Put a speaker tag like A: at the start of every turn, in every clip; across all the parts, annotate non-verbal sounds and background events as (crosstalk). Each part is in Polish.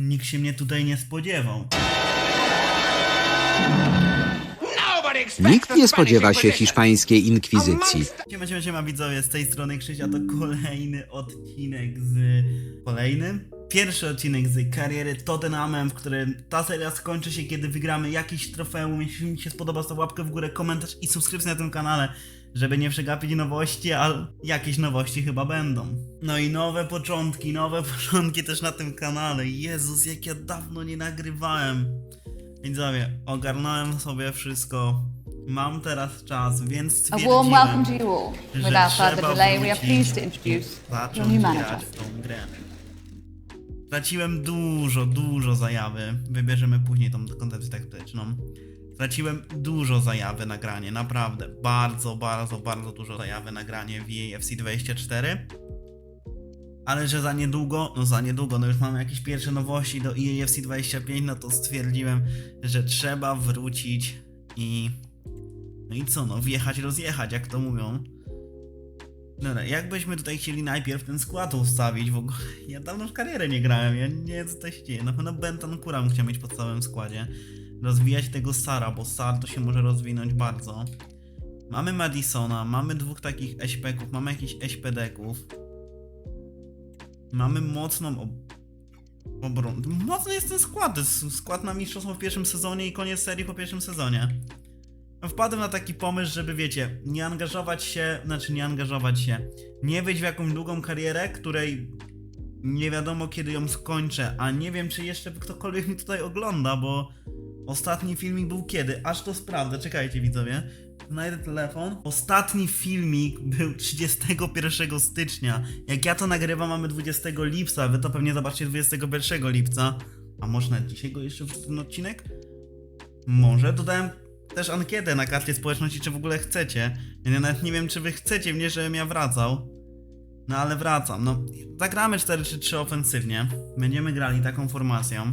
A: Nikt się mnie tutaj nie spodziewał.
B: Nikt nie spodziewa się hiszpańskiej inkwizycji.
A: Siema, siema, siema widzowie, z tej strony Krzysia to kolejny odcinek z... Kolejny? Pierwszy odcinek z kariery Tottenhamem, w którym ta seria skończy się, kiedy wygramy jakiś trofeum. Jeśli mi się spodoba, to łapkę w górę, komentarz i subskrypcja na tym kanale, żeby nie przegapić nowości, ale jakieś nowości chyba będą. No i nowe początki, nowe (laughs) początki też na tym kanale. Jezus, jak ja dawno nie nagrywałem. Widzowie, ogarnąłem sobie wszystko. Mam teraz czas, więc
C: A
A: stwierdziłem,
C: warm welcome to you all. Without further delay, we are pleased to introduce your new manager.
A: w tą grę. Straciłem dużo, dużo zajawy. Wybierzemy później tą koncepcję taktyczną. Straciłem dużo zajawy na granie, naprawdę. Bardzo, bardzo, bardzo dużo zajawy na granie w EAFC 24. Ale że za niedługo, no za niedługo, no już mamy jakieś pierwsze nowości do EAFC 25, no to stwierdziłem, że trzeba wrócić i... No i co, no wjechać, rozjechać, jak to mówią. Dobra, jakbyśmy tutaj chcieli najpierw ten skład ustawić w ogóle. Ja dawno w karierę nie grałem, ja nie wiem co to się dzieje. Na pewno Bentancura bym chciał mieć w podstawowym składzie. Rozwijać tego Sara, bo Sar to się może rozwinąć bardzo. Mamy Madisona, mamy dwóch takich SP-ków, mamy jakichś SP-deków. Mamy mocną ob obronę. Mocny jest ten skład, jest skład na mistrzostwo w pierwszym sezonie i koniec serii po pierwszym sezonie. Wpadłem na taki pomysł, żeby wiecie, nie angażować się, znaczy nie angażować się, nie wejść w jakąś długą karierę, której nie wiadomo kiedy ją skończę, a nie wiem czy jeszcze ktokolwiek mi tutaj ogląda, bo ostatni filmik był kiedy? Aż to sprawdzę, czekajcie widzowie. Znajdę telefon. Ostatni filmik był 31 stycznia. Jak ja to nagrywam, mamy 20 lipca, wy to pewnie zobaczycie 21 lipca. A może nawet dzisiaj go jeszcze wrzucę ten odcinek? Może. Dodałem też ankietę na karcie społeczności, czy w ogóle chcecie. Ja nawet nie wiem, czy wy chcecie mnie, żebym ja wracał. No ale wracam. No, zagramy 4-3-3 ofensywnie. Będziemy grali taką formacją.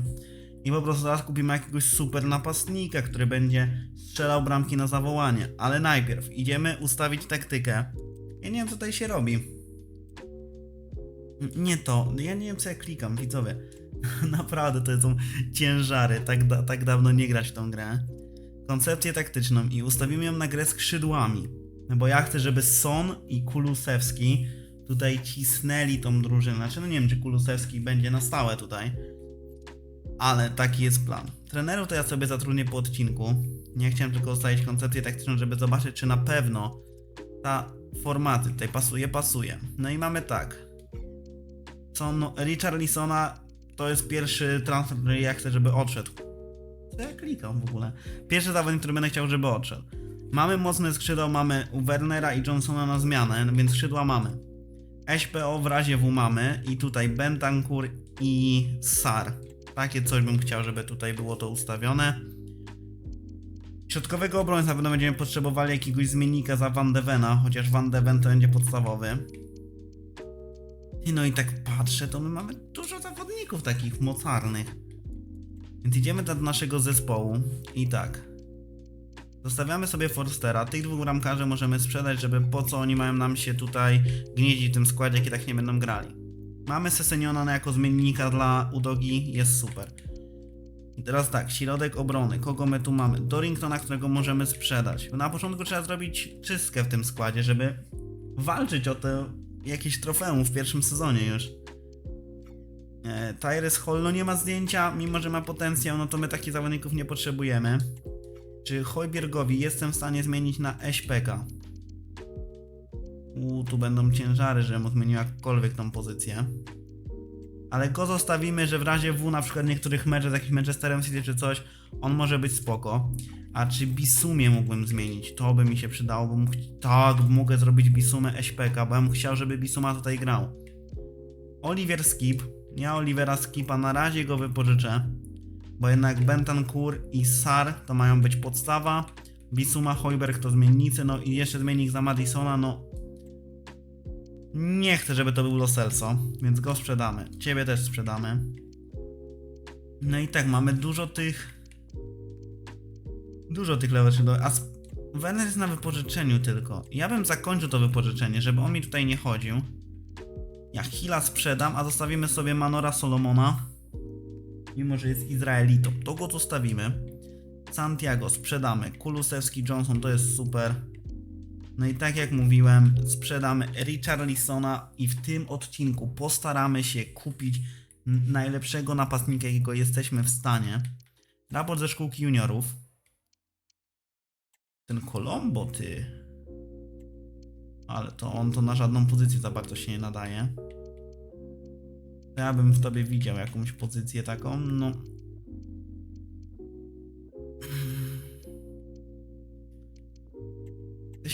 A: I po prostu zaraz kupimy jakiegoś super napastnika, który będzie strzelał bramki na zawołanie. Ale najpierw idziemy ustawić taktykę. Ja nie wiem, co tutaj się robi. Nie to. Ja nie wiem, co ja klikam, widzowie. (laughs) Naprawdę, to są ciężary. Tak, da, tak dawno nie grać w tą grę koncepcję taktyczną i ustawimy ją na grę skrzydłami. Bo ja chcę, żeby Son i Kulusewski tutaj cisnęli tą drużynę. Znaczy, no nie wiem, czy Kulusewski będzie na stałe tutaj. Ale taki jest plan. Trenerów to ja sobie zatrudnię po odcinku. Nie chciałem tylko ustawić koncepcję taktyczną, żeby zobaczyć, czy na pewno ta formaty tutaj pasuje, pasuje. No i mamy tak. Son, no, Richard Lisona to jest pierwszy transfer, który ja chcę, żeby odszedł. Co ja klikam w ogóle? Pierwszy zawodnik, który będę chciał, żeby odszedł. Mamy mocne skrzydła, mamy Wernera i Johnsona na zmianę, no więc skrzydła mamy. SPO w razie W mamy i tutaj Bentancur i Sar. Takie coś bym chciał, żeby tutaj było to ustawione. Środkowego obrońca pewno będziemy potrzebowali jakiegoś zmiennika za Van de Vena, chociaż Van de Ven to będzie podstawowy. No i tak patrzę, to my mamy dużo zawodników takich mocarnych. Więc idziemy do naszego zespołu i tak. Zostawiamy sobie Forstera. Tych dwóch bramkarzy możemy sprzedać, żeby po co oni mają nam się tutaj gnieździć w tym składzie, i tak nie będą grali. Mamy Seseniona na jako zmiennika dla Udogi, jest super. I teraz tak, środek obrony. Kogo my tu mamy? Dorringtona, którego możemy sprzedać. Na początku trzeba zrobić czystkę w tym składzie, żeby walczyć o te jakieś trofeum w pierwszym sezonie już. E, Tyrese Hall no nie ma zdjęcia, mimo że ma potencjał, no to my takich zawodników nie potrzebujemy. Czy Hojbiergowi jestem w stanie zmienić na SPK? Tu będą ciężary, żebym mu zmienił jakkolwiek tą pozycję. Ale go zostawimy, że w razie W na przykład niektórych meczów z jakimś Manchesterem City czy coś, on może być spoko. A czy Bisumie mógłbym zmienić? To by mi się przydało, bo mógł... tak, mogę zrobić Bisumę SPK, bo ja bym chciał, żeby Bisuma tutaj grał. Oliver Skip. Ja Olivera Skipa na razie go wypożyczę. Bo jednak Bentancur i Sar to mają być podstawa. Bisuma Hojberg to zmiennicy, no i jeszcze zmiennik za Madisona, no. Nie chcę, żeby to był Lo Celso, więc go sprzedamy. Ciebie też sprzedamy. No i tak, mamy dużo tych. Dużo tych level do. A Werner jest na wypożyczeniu tylko. Ja bym zakończył to wypożyczenie, żeby on mi tutaj nie chodził. Ja Hila sprzedam, a zostawimy sobie Manora Solomona. mimo że jest Izraelitą. To go zostawimy. Santiago sprzedamy. Kulusewski Johnson to jest super. No i tak jak mówiłem, sprzedamy Richarlisona i w tym odcinku postaramy się kupić najlepszego napastnika, jakiego jesteśmy w stanie. Raport ze szkółki juniorów. Ten Colombo, ty. Ale to on to na żadną pozycję za bardzo się nie nadaje. Ja bym w tobie widział jakąś pozycję taką, no.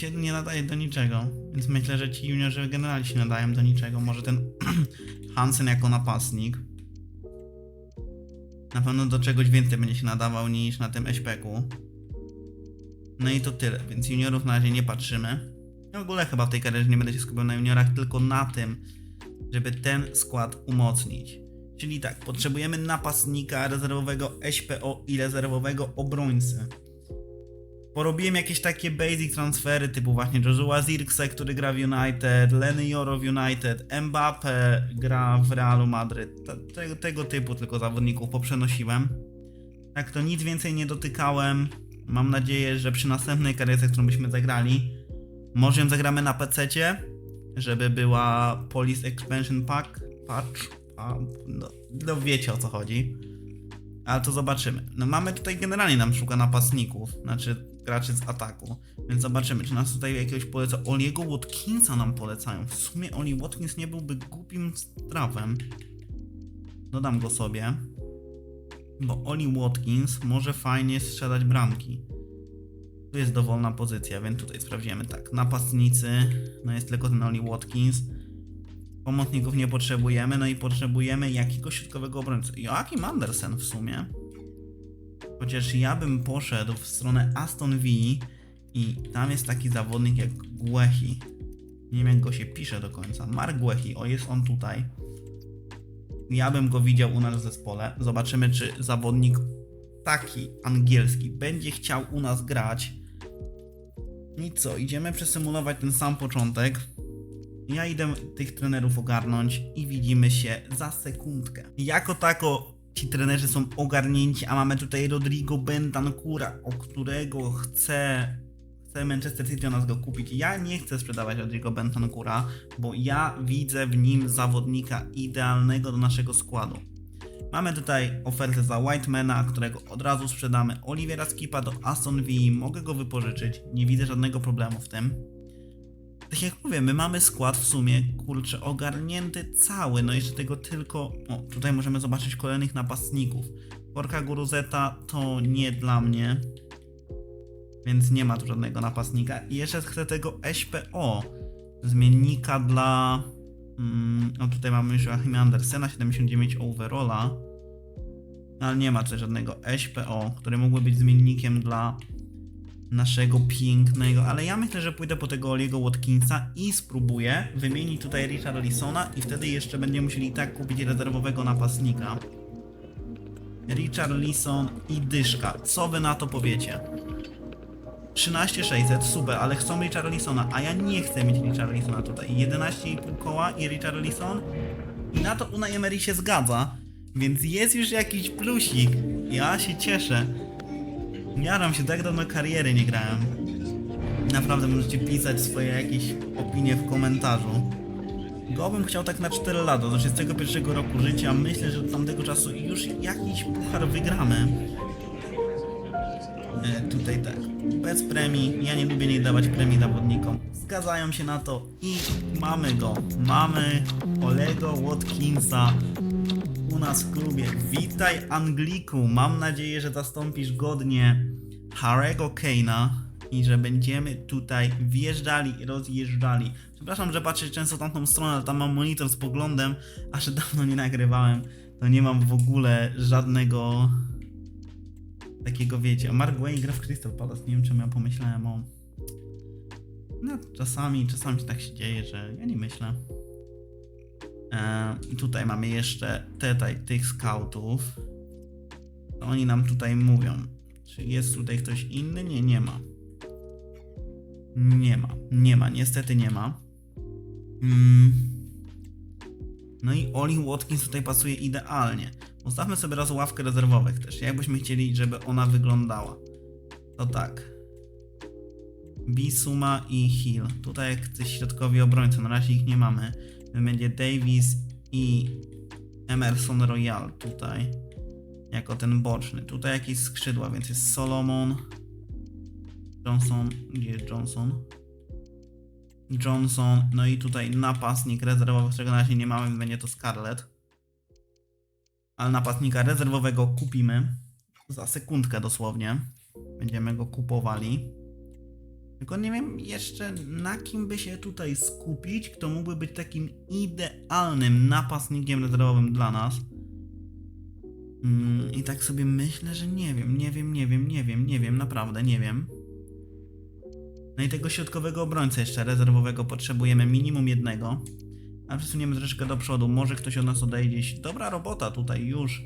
A: Się nie nadaje do niczego, więc myślę, że ci juniorzy generalnie się nadają do niczego. Może ten (clears throat) Hansen jako napastnik. Na pewno do czegoś więcej będzie się nadawał niż na tym SPK-u. No i to tyle, więc juniorów na razie nie patrzymy. W ogóle chyba w tej karierze nie będę się skupiał na juniorach, tylko na tym, żeby ten skład umocnić. Czyli tak, potrzebujemy napastnika, rezerwowego SPO i rezerwowego obrońcy. Porobiłem jakieś takie basic transfery typu właśnie Joshua Zirkse, który gra w United, Lenny Joro w United, Mbappe gra w Realu Madryt. Te- Tego, tego typu tylko zawodników poprzenosiłem. Tak to nic więcej nie dotykałem. Mam nadzieję, że przy następnej karierze, którą byśmy zagrali, może ją zagramy na PC, żeby była Police Expansion Pack, patch, a, no, no wiecie o co chodzi. Ale to zobaczymy. No mamy tutaj generalnie nam szuka napastników, znaczy graczy z ataku, więc zobaczymy, czy nas tutaj jakiegoś poleca. Oliego Watkinsa nam polecają. W sumie Oli Watkins nie byłby głupim strawem. Dodam go sobie. Bo Oli Watkins może fajnie strzelać bramki. Tu jest dowolna pozycja, więc tutaj sprawdzimy tak. Napastnicy, no jest tylko ten Oli Watkins. Pomocników nie potrzebujemy, no i potrzebujemy jakiegoś środkowego obrońcy. Joachim Andersen w sumie. Chociaż ja bym poszedł w stronę Aston Villa i tam jest taki zawodnik jak Guehi. Nie wiem jak go się pisze do końca. Mark Guehi, o jest on tutaj. Ja bym go widział u nas w zespole. Zobaczymy czy zawodnik taki angielski będzie chciał u nas grać. I co, idziemy przesymulować ten sam początek. Ja idę tych trenerów ogarnąć i widzimy się za sekundkę. Jako tako ci trenerzy są ogarnięci, a mamy tutaj Rodrigo Bentancura, o którego chce, chce Manchester City o nas go kupić. Ja nie chcę sprzedawać Rodrigo Bentancura, bo ja widzę w nim zawodnika idealnego do naszego składu. Mamy tutaj ofertę za Whitemana, którego od razu sprzedamy. Oliviera Skipa do Aston Villa, mogę go wypożyczyć, nie widzę żadnego problemu w tym. Tak jak mówię, my mamy skład w sumie, kurczę, ogarnięty cały, no jeszcze tego tylko... O, tutaj możemy zobaczyć kolejnych napastników. Korka Guruzeta to nie dla mnie, więc nie ma tu żadnego napastnika. I jeszcze chcę tego SPO, zmiennika dla... Mm, tutaj mamy już Joachim Andersena, 79 overalla. Ale nie ma tutaj żadnego SPO, który mógłby być zmiennikiem dla naszego pięknego, ale ja myślę, że pójdę po tego Oliego Watkinsa i spróbuję wymienić tutaj Richard Lisona i wtedy jeszcze będziemy musieli tak kupić rezerwowego napastnika. Richard Lison i Dyszka. Co wy na to powiecie? 13600, super, ale chcą Richard Lisona, a ja nie chcę mieć Richard Lisona tutaj. 11,5 koła i Richard Lison. I na to Unai Emery się zgadza, więc jest już jakiś plusik. Ja się cieszę. Jaram się, tak dawno kariery nie grałem. Naprawdę możecie pisać swoje jakieś opinie w komentarzu. Go bym chciał tak na 4 lata, do 31 roku życia. Myślę, że do tamtego czasu już jakiś puchar wygramy. E, tutaj tak. Bez premii. Ja nie lubię nie dawać premii zawodnikom. Zgadzają się na to i mamy go. Mamy Olego Watkinsa nas w klubie. Witaj Angliku. Mam nadzieję, że zastąpisz godnie Harego Kane'a i że będziemy tutaj wjeżdżali i rozjeżdżali. Przepraszam, że patrzę często tamtą stronę, ale tam mam monitor z poglądem, a że dawno nie nagrywałem, to nie mam w ogóle żadnego takiego, wiecie. Mark Wayne gra w Crystal Palace, nie wiem ja pomyślałem o... No, czasami, czasami tak się dzieje, że ja nie myślę. E, tutaj mamy jeszcze tutaj tych scoutów. To oni nam tutaj mówią. Czy jest tutaj ktoś inny? Nie, nie ma. Nie ma, nie ma, niestety nie ma. Mm. No i Oli Watkins tutaj pasuje idealnie. Ustawmy sobie raz ławkę rezerwowych też. Jakbyśmy chcieli, żeby ona wyglądała. To tak. Bisuma i Hill. Tutaj jak te środkowi obrońcy, na razie ich nie mamy. Będzie Davis i Emerson Royal tutaj. Jako ten boczny. Tutaj jakieś skrzydła, więc jest Solomon. Johnson. Gdzie jest Johnson? Johnson. No i tutaj napastnik rezerwowy, którego na razie nie mamy, będzie to Scarlett. Ale napastnika rezerwowego kupimy. Za sekundkę dosłownie. Będziemy go kupowali. Tylko nie wiem jeszcze na kim by się tutaj skupić, kto mógłby być takim idealnym napastnikiem rezerwowym dla nas. Mm, I tak sobie myślę, że nie wiem, nie wiem, nie wiem, nie wiem, nie wiem, naprawdę nie wiem. No i tego środkowego obrońcę jeszcze rezerwowego potrzebujemy minimum jednego. A przesuniemy troszeczkę do przodu, może ktoś od nas odejdzie. Dobra robota tutaj już.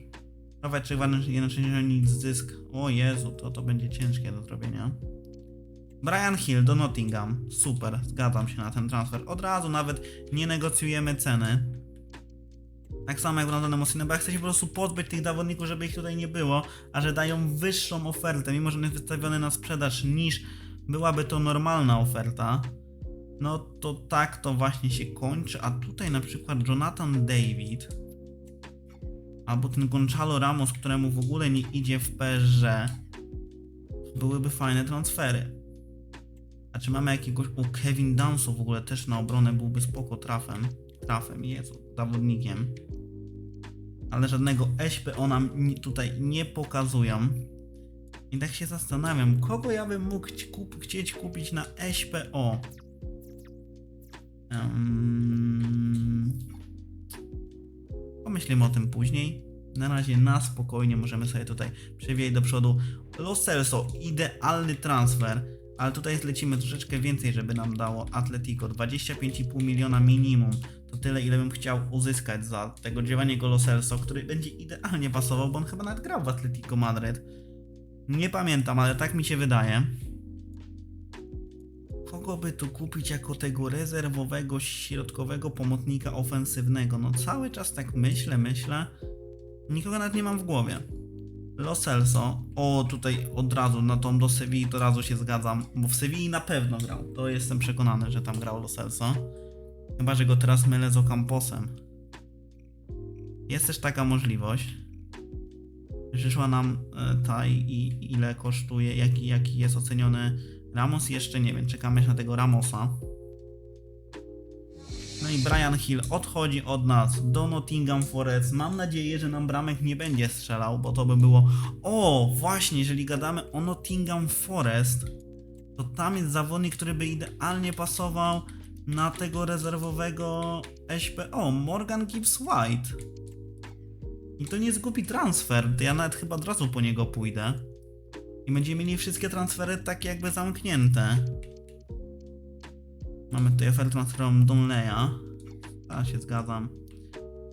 A: Prawie czy nic zysk. O Jezu, to to będzie ciężkie do zrobienia. Brian Hill do Nottingham. Super, zgadzam się na ten transfer. Od razu nawet nie negocjujemy ceny. Tak samo jak Brandon Mosina, bo ja chcę się po prostu pozbyć tych zawodników, żeby ich tutaj nie było, a że dają wyższą ofertę, mimo że on jest wystawiony na sprzedaż niż byłaby to normalna oferta, no to tak to właśnie się kończy, a tutaj na przykład Jonathan David albo ten Gonzalo Ramos, któremu w ogóle nie idzie w PSG, byłyby fajne transfery. A czy mamy jakiegoś... O, Kevin Danso w ogóle też na obronę byłby spoko trafem. Trafem, Jezu, zawodnikiem. Ale żadnego SPO nam tutaj nie pokazują. I tak się zastanawiam, kogo ja bym mógł kup- chcieć kupić na SPO? Um... Pomyślimy o tym później. Na razie na spokojnie możemy sobie tutaj przewieźć do przodu. Lo Celso, idealny transfer, ale tutaj zlecimy troszeczkę więcej, żeby nam dało Atletico. 25,5 miliona minimum. To tyle, ile bym chciał uzyskać za tego Giovanniego Lo który będzie idealnie pasował, bo on chyba nawet grał w Atletico Madryt. Nie pamiętam, ale tak mi się wydaje. Kogo by tu kupić jako tego rezerwowego, środkowego pomocnika ofensywnego? No cały czas tak myślę, myślę. Nikogo nawet nie mam w głowie. Lo Celso. O, tutaj od razu na tą do Sewilli od razu się zgadzam, bo w Sewilli na pewno grał. To jestem przekonany, że tam grał Lo Celso. Chyba, że go teraz mylę z Ocamposem. Jest też taka możliwość. Przyszła nam e, ta i, i ile kosztuje, jaki, jaki jest oceniony Ramos, jeszcze nie wiem, czekamy na tego Ramosa. No i Brian Hill odchodzi od nas do Nottingham Forest. Mam nadzieję, że nam bramek nie będzie strzelał, bo to by było. O, właśnie, jeżeli gadamy o Nottingham Forest, to tam jest zawodnik, który by idealnie pasował na tego rezerwowego SPO, Morgan Gibbs White. I to nie jest głupi transfer, ja nawet chyba od razu po niego pójdę. I będziemy mieli wszystkie transfery takie jakby zamknięte. Mamy tutaj ofertę transferową Donleya. A się zgadzam.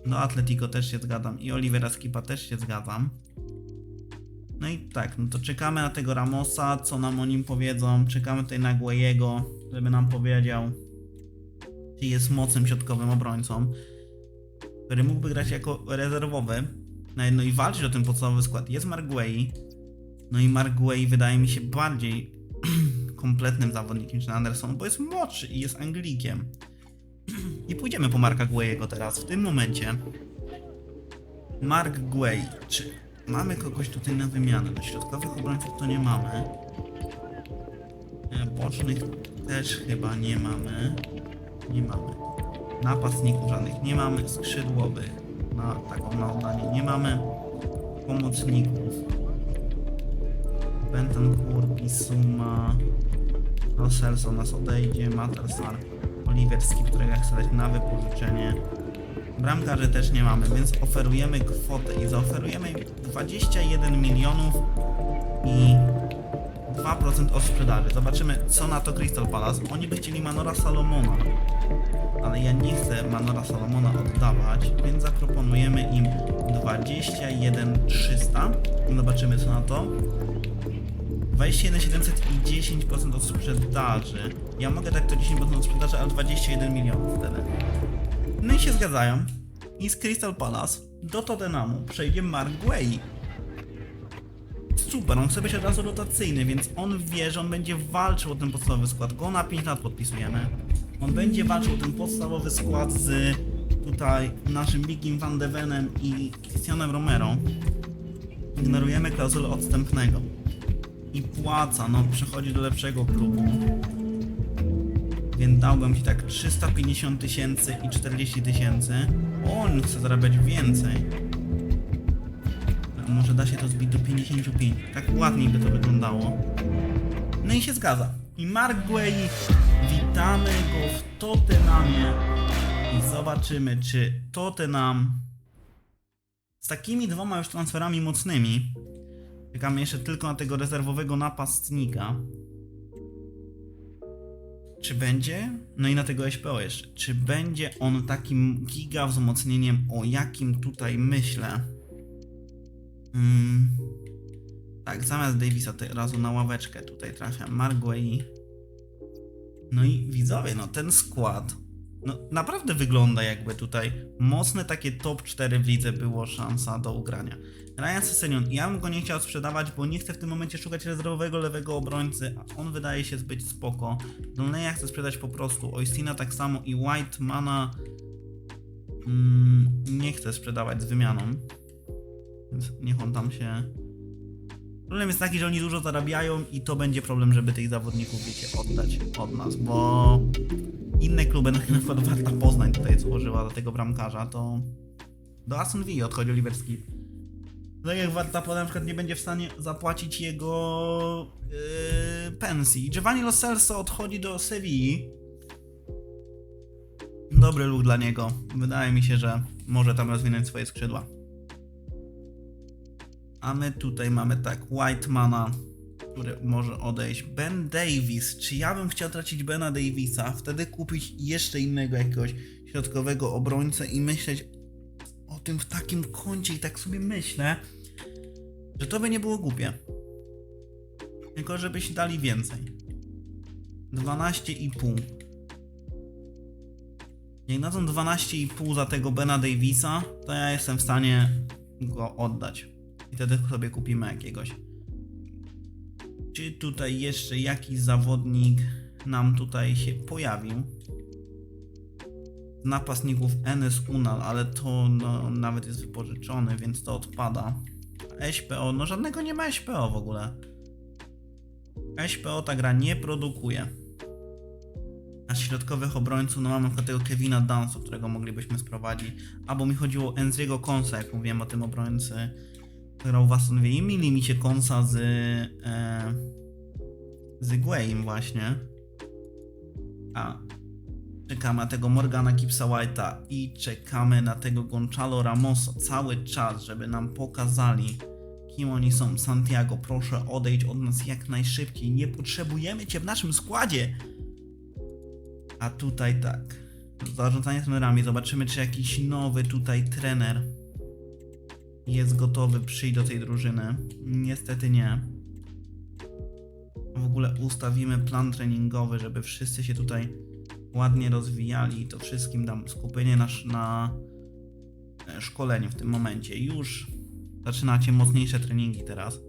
A: Do Atletico też się zgadzam. I Olivera Skipa też się zgadzam. No i tak, no to czekamy na tego Ramosa, co nam o nim powiedzą. Czekamy tutaj na Guayego, żeby nam powiedział, czy jest mocnym środkowym obrońcą, który mógłby grać jako rezerwowy. No i- No walczyć o ten podstawowy skład. Jest Mark Guay. No i Mark Guay wydaje mi się bardziej kompletnym zawodnikiem niż Anderson, bo jest młodszy i jest Anglikiem. I pójdziemy po Marka Guayego teraz, w tym momencie. Mark Guay, czy mamy kogoś tutaj na wymianę? No środkowych obrońców to nie mamy. E, Bocznych też chyba nie mamy. Nie mamy. Napastników żadnych nie mamy. Skrzydłowych na taką na oddanie nie mamy. Pomocników. Bentancur, Bisuma, Roselso nas odejdzie, Matersar, Oliverski, którego chcę dać na wypożyczenie. Bramkarzy też nie mamy, więc oferujemy kwotę i zaoferujemy im 21 milionów i 2% od sprzedaży. Zobaczymy co na to Crystal Palace. Oni by chcieli Manora Salomona, ale ja nie chcę Manora Salomona oddawać, więc zaproponujemy im 21 300. Zobaczymy co na to. 21 700 i 10% od sprzedaży. Ja mogę tak to 10% od sprzedaży, ale 21 milionów wtedy. No i się zgadzają. I z Crystal Palace do Tottenhamu przejdzie Mark Guay. Super, on chce być od razu rotacyjny, więc on wie, że on będzie walczył o ten podstawowy skład. Go na 5 lat podpisujemy. On będzie walczył o ten podstawowy skład z tutaj naszym Bigiem Van de Venem i Christianem Romero. Ignorujemy klauzulę odstępnego. I płaca, no przechodzi do lepszego klubu. Więc dałbym ci tak 350 tysięcy i 40 tysięcy. On chce zarabiać więcej. Może da się to zbić do 55. Tak ładniej by to wyglądało. No i się zgadza. I Mark Guay, witamy go w Tottenhamie. I zobaczymy, czy Tottenham z takimi dwoma już transferami mocnymi. Czekamy jeszcze tylko na tego rezerwowego napastnika. Czy będzie? No i na tego SPO jeszcze. Czy będzie on takim giga wzmocnieniem, o jakim tutaj myślę? Mm. Tak, zamiast Davisa razu na ławeczkę tutaj trafia Marguei. No i widzowie, no ten skład no naprawdę wygląda jakby tutaj mocne takie top 4 w lidze było szansa do ugrania. Ryan Sessegnon, ja bym go nie chciał sprzedawać, bo nie chcę w tym momencie szukać rezerwowego lewego obrońcy, a on wydaje się być spoko. Donleya chcę sprzedać po prostu, Oistina tak samo i Whitemana mm, nie chcę sprzedawać z wymianą, więc niech on tam się... Problem jest taki, że oni dużo zarabiają i to będzie problem, żeby tych zawodników, wiecie, oddać od nas, bo inne kluby, na przykład Warta Poznań tutaj złożyła do tego bramkarza, to do Aston Villa odchodzi Oliver Skip. Tak jak Warta Poznań na przykład nie będzie w stanie zapłacić jego yy, pensji. Giovanni Lo Celso odchodzi do Sewilli. Dobry luk dla niego. Wydaje mi się, że może tam rozwinąć swoje skrzydła. A my tutaj mamy tak, Whitemana, który może odejść. Ben Davis. Czy ja bym chciał tracić Bena Davisa, wtedy kupić jeszcze innego jakiegoś środkowego obrońcę i myśleć o tym w takim kącie i tak sobie myślę, że to by nie było głupie. Tylko żebyś dali więcej. 12,5. Jak dadzą 12,5 za tego Bena Davisa, to ja jestem w stanie go oddać. I wtedy sobie kupimy jakiegoś. Czy tutaj jeszcze jakiś zawodnik nam tutaj się pojawił? Napastników Enes Unal, ale to no, nawet jest wypożyczony, więc to odpada. SPO, no żadnego nie ma SPO w ogóle. SPO ta gra nie produkuje. A środkowych obrońców, no mamy tego Kevina Danso, którego moglibyśmy sprowadzić. Albo mi chodziło o Enzriego Konsa, jak mówiłem o tym obrońcy grał w Aston Villa i mi się Konsa z e, z Guayem właśnie a czekamy na tego Morgana Gipsa White'a i czekamy na tego Gonzalo Ramosa cały czas, żeby nam pokazali kim oni są. Santiago, proszę odejdź od nas jak najszybciej, nie potrzebujemy cię w naszym składzie a tutaj tak zarządzanie trenerami, zobaczymy czy jakiś nowy tutaj trener jest gotowy przyjść do tej drużyny. Niestety nie. W ogóle ustawimy plan treningowy, żeby wszyscy się tutaj ładnie rozwijali to wszystkim dam skupienie na, sz- na e, szkoleniu w tym momencie. Już zaczynacie mocniejsze treningi teraz.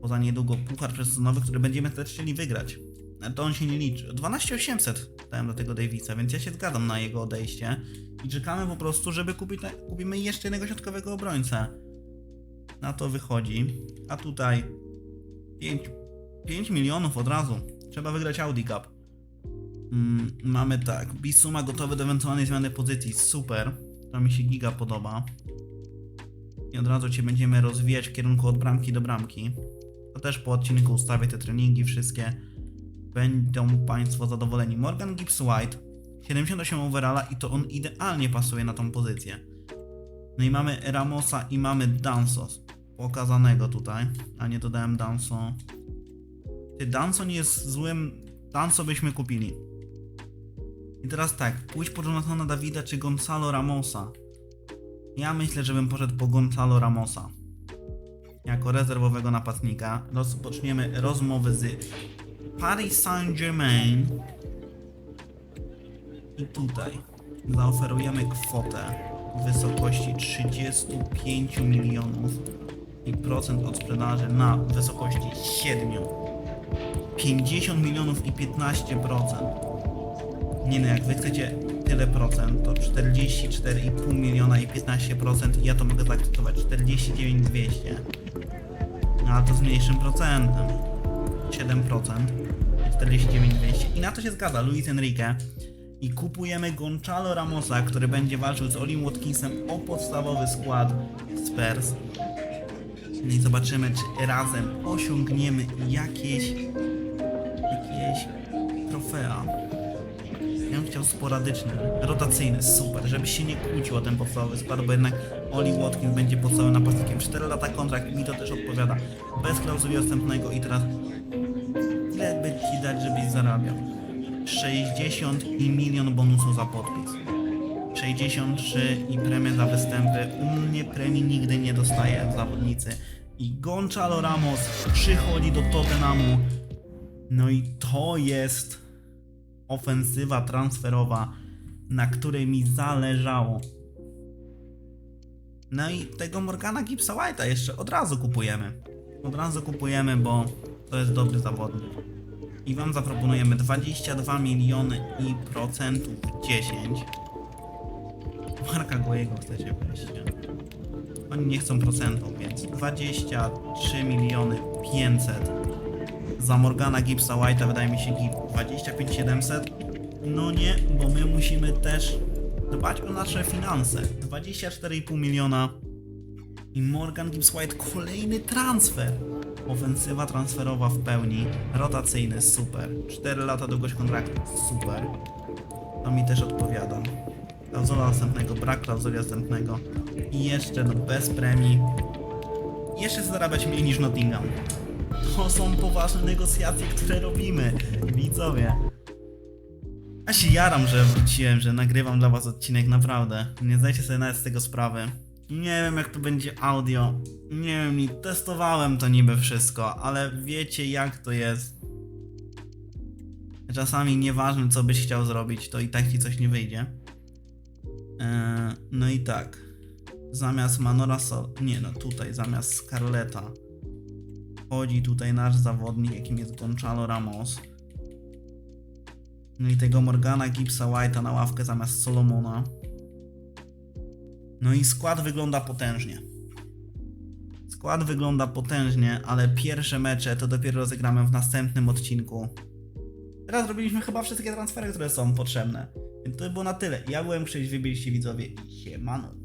A: Poza niedługo puchar przesezonowy, który będziemy też chcieli wygrać. E, To on się nie liczy. 12800 dałem do tego Davisa, więc ja się zgadzam na jego odejście. I czekamy po prostu, żeby kupić, kupimy jeszcze jednego środkowego obrońcę. Na to wychodzi. A tutaj 5, 5 milionów od razu. Trzeba wygrać Audi Cup. Mm, mamy tak. Bisuma gotowy do ewentualnej zmiany pozycji. Super. To mi się giga podoba. I od razu cię będziemy rozwijać w kierunku od bramki do bramki. To też po odcinku ustawię te treningi wszystkie. Będą Państwo zadowoleni. Morgan Gibbs White 78 overalla i to on idealnie pasuje na tą pozycję. No i mamy Ramosa i mamy Dansos. Pokazanego tutaj. A nie dodałem Danso. Ty, Danso nie jest złym. Danso byśmy kupili. I teraz tak, pójść po Jonathana Davida czy Gonzalo Ramosa. Ja myślę, żebym poszedł po Gonzalo Ramosa. Jako rezerwowego napastnika. Rozpoczniemy rozmowy z Paris Saint-Germain. I tutaj zaoferujemy kwotę w wysokości 35 milionów i procent od sprzedaży na wysokości 7. 50 milionów i 15%. Nie no, jak wy chcecie tyle procent, to 44,5 miliona i 15%, ja to mogę zaakceptować 49 200. No a to z mniejszym procentem. 7%. 49 200. I na to się zgadza Luis Enrique. I kupujemy Gonzalo Ramosa, który będzie walczył z Olim Watkinsem o podstawowy skład Spurs. I zobaczymy, czy razem osiągniemy jakieś jakieś trofea. Sporadyczny, rotacyjny, super, żeby się nie kłócił o ten podstawowy skład, bo jednak Oli Watkins będzie podstawowym napastnikiem. 4 lata kontrakt, mi to też odpowiada. Bez klauzuli odstępnego i teraz ile by ci dać, żebyś zarabiał? 60 i milion bonusu za podpis. 63 i premię za występy. U mnie premii nigdy nie dostaje zawodnicy. I Gonzalo Ramos przychodzi do Tottenhamu. No i to jest ofensywa transferowa, na której mi zależało. No i tego Morgana Gibsa White'a jeszcze od razu kupujemy. Od razu kupujemy, bo to jest dobry zawodnik. I wam zaproponujemy 22 miliony i procentów 10. Marka Guego chcecie wejść. Oni nie chcą procentów, więc 23 miliony 500 za Morgana Gibsa White'a wydaje mi się git 25 700. No nie, bo my musimy też dbać o nasze finanse. 24,5 miliona i Morgan Gibbs White kolejny transfer. Ofensywa transferowa w pełni, rotacyjny, super. 4 lata długość kontraktu, super. To mi też odpowiada. Klauzula następnego, brak klauzuli następnego. I jeszcze no, bez premii. Jeszcze zarabiać mniej niż Nottingham. To są poważne negocjacje, które robimy, widzowie. A się jaram, że wróciłem, że nagrywam dla was odcinek, naprawdę. Nie zdajcie sobie nawet z tego sprawy. Nie wiem jak to będzie audio. Nie wiem, i testowałem to niby wszystko, ale wiecie jak to jest. Czasami nieważne co byś chciał zrobić, to i tak ci coś nie wyjdzie. Eee, no i tak. Zamiast Manora Sol... Nie no, tutaj zamiast Scarletta Chodzi tutaj nasz zawodnik, jakim jest Gonzalo Ramos. No i tego Morgana Gibsa White'a na ławkę zamiast Solomona. No i skład wygląda potężnie. Skład wygląda potężnie, ale pierwsze mecze to dopiero rozegramy w następnym odcinku. Teraz robiliśmy chyba wszystkie transfery, które są potrzebne. Więc to by było na tyle. Ja byłem Krzyś, wy byliście widzowie i siemano.